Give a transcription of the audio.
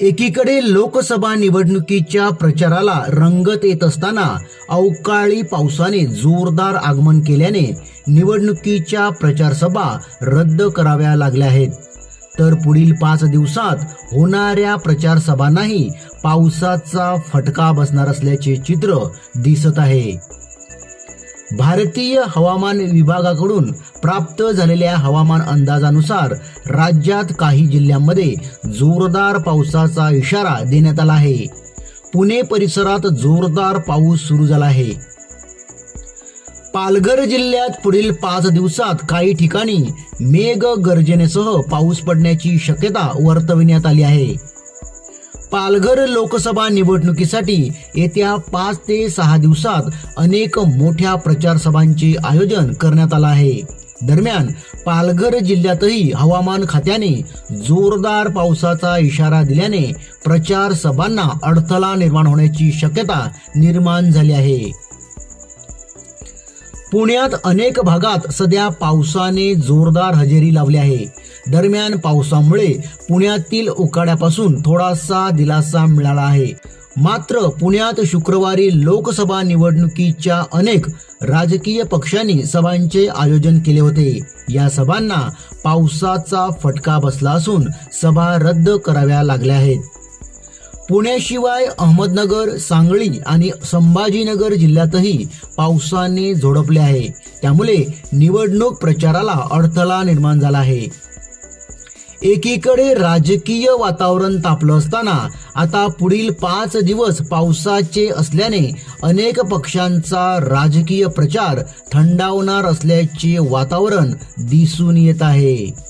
एकीकडे लोकसभा निवडणुकीच्या प्रचाराला रंगत येत असताना अवकाळी पावसाने जोरदार आगमन केल्याने निवडणुकीच्या प्रचारसभा रद्द कराव्या लागल्या आहेत. तर पुढील पाच दिवसात होणाऱ्या प्रचारसभांनाही पावसाचा फटका बसणार असल्याचे चित्र दिसत आहे. भारतीय हवामान विभागाकडून प्राप्त झालेल्या हवामान अंदाजानुसार राज्यात काही जिल्ह्यांमध्ये जोरदार पावसाचा इशारा देण्यात आला आहे. पुणे परिसरात जोरदार पाऊस सुरू झाला आहे. पालघर जिल्ह्यात पुढील पाच दिवसात काही ठिकाणी मेघ गर्जनेसह पाऊस पडण्याची शक्यता वर्तविण्यात आली आहे. पालघर लोकसभा निवडणुकीसाठी येत्या पाच ते सहा दिवसात अनेक मोठ्या प्रचार सभांचे आयोजन करण्यात आलं आहे. दरम्यान पालघर जिल्ह्यातही हवामान खात्याने जोरदार पावसाचा इशारा दिल्याने प्रचार सभांना अडथळा निर्माण होण्याची शक्यता निर्माण झाली आहे. पुण्यात अनेक भागात सध्या पावसाने जोरदार हजेरी लावली आहे. दरम्यान पावसामुळे पुण्यातील उकाड्यापासून थोडासा दिलासा मिळाला आहे. मात्र पुण्यात शुक्रवारी लोकसभा निवडणुकीच्या अनेक राजकीय पक्षांनी सभांचे आयोजन केले होते. या सभांना पावसाचा फटका बसला असून सभा रद्द कराव्या लागल्या आहेत. पुण्याशिवाय अहमदनगर सांगली आणि संभाजीनगर जिल्ह्यातही पावसाने झोडपले आहे. त्यामुळे निवडणूक प्रचाराला अडथळा निर्माण झाला आहे. एकीकडे राजकीय वातावरण तापलं असताना आता पुढील पाच दिवस पावसाचे असल्याने अनेक पक्षांचा राजकीय प्रचार थंडावणार असल्याचे वातावरण दिसून येत आहे.